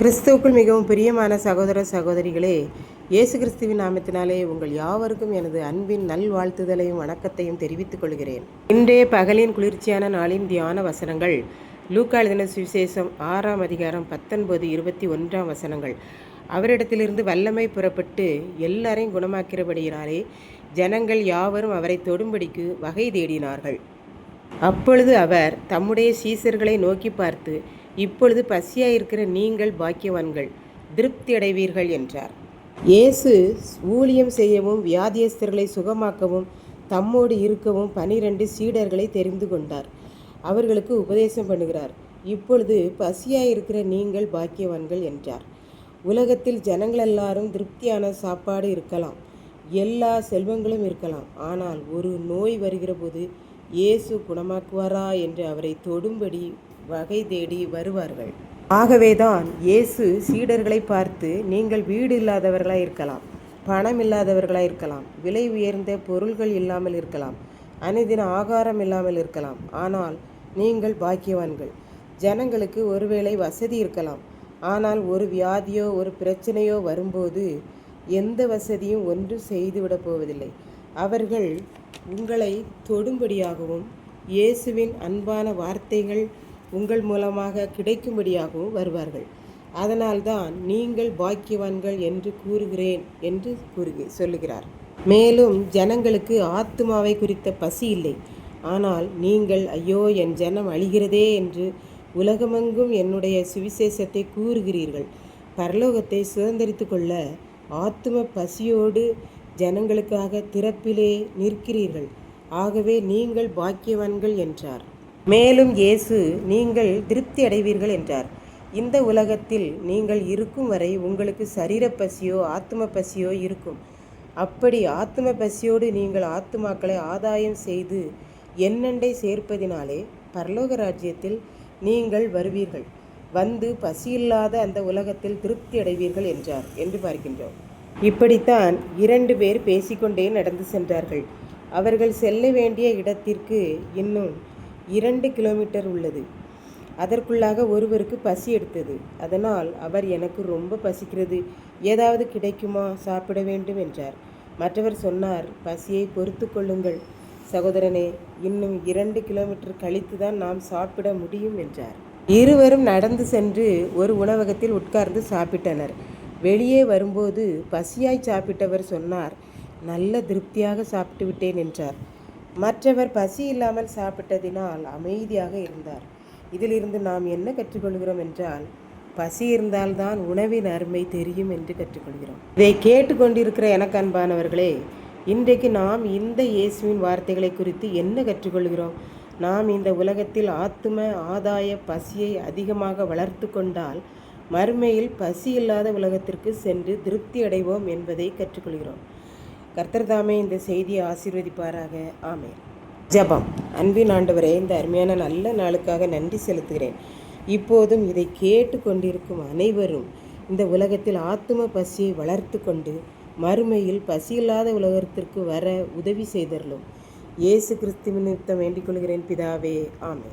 கிறிஸ்துவுக்குள் மிகவும் பிரியமான சகோதர சகோதரிகளே இயேசு கிறிஸ்துவின் நாமத்தினாலே உங்கள் யாவருக்கும் எனது அன்பின் நல்வாழ்த்துதலையும் வணக்கத்தையும் தெரிவித்துக் கொள்கிறேன். இன்றைய பகலின் குளிர்ச்சியான நாளின் தியான வசனங்கள் லூக்கா எழுதின சுவிசேஷம் ஆறாம் அதிகாரம் பத்தொன்பது இருபத்தி ஒன்றாம் வசனங்கள். அவரிடத்திலிருந்து வல்லமை புறப்பட்டு எல்லாரையும் குணமாக்கிறபடியினாலே ஜனங்கள் யாவரும் அவரை தொடும்படிக்கு வகை தேடினார்கள். அப்பொழுது அவர் தம்முடைய சீசர்களை நோக்கி பார்த்து இப்பொழுது பசியாயிருக்கிற நீங்கள் பாக்கியவான்கள் திருப்தி அடைவீர்கள் என்றார். இயேசு ஊழியம் செய்யவும் வியாதியஸ்தர்களை சுகமாக்கவும் தம்மோடு இருக்கவும் பனிரெண்டு சீடர்களை தெரிந்து கொண்டார். அவர்களுக்கு உபதேசம் பண்ணுகிறார். இப்பொழுது பசியாயிருக்கிற நீங்கள் பாக்கியவான்கள் என்றார். உலகத்தில் ஜனங்கள் எல்லாரும் திருப்தியான சாப்பாடு இருக்கலாம் எல்லா செல்வங்களும் இருக்கலாம். ஆனால் ஒரு நோய் வருகிற போது இயேசு குணமாக்குவாரா என்று அவரை தொடும்படி வகை தேடி வருவார்கள். ஆகவேதான் இயேசு சீடர்களை பார்த்து நீங்கள் வீடு இல்லாதவர்களாக இருக்கலாம் பணம் இல்லாதவர்களாக இருக்கலாம் விலை உயர்ந்த பொருள்கள் இல்லாமல் இருக்கலாம் அனைதின ஆகாரம் இல்லாமல் இருக்கலாம். ஆனால் நீங்கள் பாக்கியவான்கள். ஜனங்களுக்கு ஒருவேளை வசதி இருக்கலாம். ஆனால் ஒரு வியாதியோ ஒரு பிரச்சனையோ வரும்போது எந்த வசதியும் ஒன்றும் செய்துவிடப் போவதில்லை. அவர்கள் உங்களை தொடும்படியாகவும் இயேசுவின் அன்பான வார்த்தைகள் உங்கள் மூலமாக கிடைக்கும்படியாகவும் வருவார்கள். அதனால்தான் நீங்கள் பாக்கியவான்கள் என்று கூறுகிறேன் என்று கூறுக சொல்லுகிறார். மேலும் ஜனங்களுக்கு ஆத்துமாவை குறித்த பசி இல்லை. ஆனால் நீங்கள் ஐயோ என் ஜனம் அழிகிறதே என்று உலகமெங்கும் என்னுடைய சுவிசேஷத்தை கூறுகிறீர்கள். பரலோகத்தை சுதந்திரித்து கொள்ள ஆத்தும பசியோடு ஜனங்களுக்காக திறப்பிலே நிற்கிறீர்கள். ஆகவே நீங்கள் பாக்கியவான்கள் என்றார். மேலும் இயேசு நீங்கள் திருப்தி அடைவீர்கள் என்றார். இந்த உலகத்தில் நீங்கள் இருக்கும் வரை உங்களுக்கு சரீர பசியோ ஆத்ம பசியோ இருக்கும். அப்படி ஆத்ம பசியோடு நீங்கள் ஆத்துமாக்களை ஆதாயம் செய்து என்னண்டை சேர்ப்பதினாலே பரலோக ராஜ்யத்தில் நீங்கள் வருவீர்கள். வந்து பசியில்லாத அந்த உலகத்தில் திருப்தி அடைவீர்கள் என்றார் என்று பார்க்கின்றோம். இப்படித்தான் இரண்டு பேர் பேசிக்கொண்டே நடந்து சென்றார்கள். அவர்கள் செல்ல வேண்டிய இடத்திற்கு இன்னும் இரண்டு கிலோமீட்டர் உள்ளது. அதற்குள்ளாக ஒருவருக்கு பசி எடுத்தது. அதனால் அவர் எனக்கு ரொம்ப பசிக்கிறது. ஏதாவது கிடைக்குமா? சாப்பிட வேண்டும் என்றார். மற்றவர் சொன்னார் பசியை பொறுத்து கொள்ளுங்கள். சகோதரனே இன்னும் இரண்டு கிலோமீட்டர் கழித்து தான் நாம் சாப்பிட முடியும் என்றார். இருவரும் நடந்து சென்று ஒரு உணவகத்தில் உட்கார்ந்து சாப்பிட்டனர். வெளியே வரும்போது பசியாய் சாப்பிட்டவர் சொன்னார் நல்ல திருப்தியாக சாப்பிட்டு விட்டேன் என்றார். மற்றவர் பசி இல்லாமல் சாப்பிட்டதினால் அமைதியாக இருந்தார். இதிலிருந்து நாம் என்ன கற்றுக்கொள்கிறோம் என்றால் பசி இருந்தால்தான் உணவின் அருமை தெரியும் என்று கற்றுக்கொள்கிறோம். இதை கேட்டுக்கொண்டிருக்கிற எனக்கு அன்பானவர்களே இன்றைக்கு நாம் இந்த இயேசுவின் வார்த்தைகளை குறித்து என்ன கற்றுக்கொள்கிறோம்? நாம் இந்த உலகத்தில் ஆத்தும ஆதாய பசியை அதிகமாக வளர்த்து கொண்டால் மறுமையில் பசி இல்லாத உலகத்திற்கு சென்று திருப்தி அடைவோம் என்பதை கற்றுக்கொள்கிறோம். கர்த்தர் தாமே இந்த செய்தியை ஆசீர்வதிப்பாராக. ஆமே ஜபம். அன்பின் ஆண்டவரே இந்த அருமையான நல்ல நாளுக்காக நன்றி செலுத்துகிறேன். இப்போதும் இதை கேட்டு கொண்டிருக்கும் அனைவரும் இந்த உலகத்தில் ஆத்தும பசியை வளர்த்து கொண்டு மறுமையில் பசியில்லாத உலகத்திற்கு வர உதவி செய்தரலும் இயேசு கிறிஸ்து நிமித்தம் வேண்டிக் கொள்கிறேன் பிதாவே. ஆமே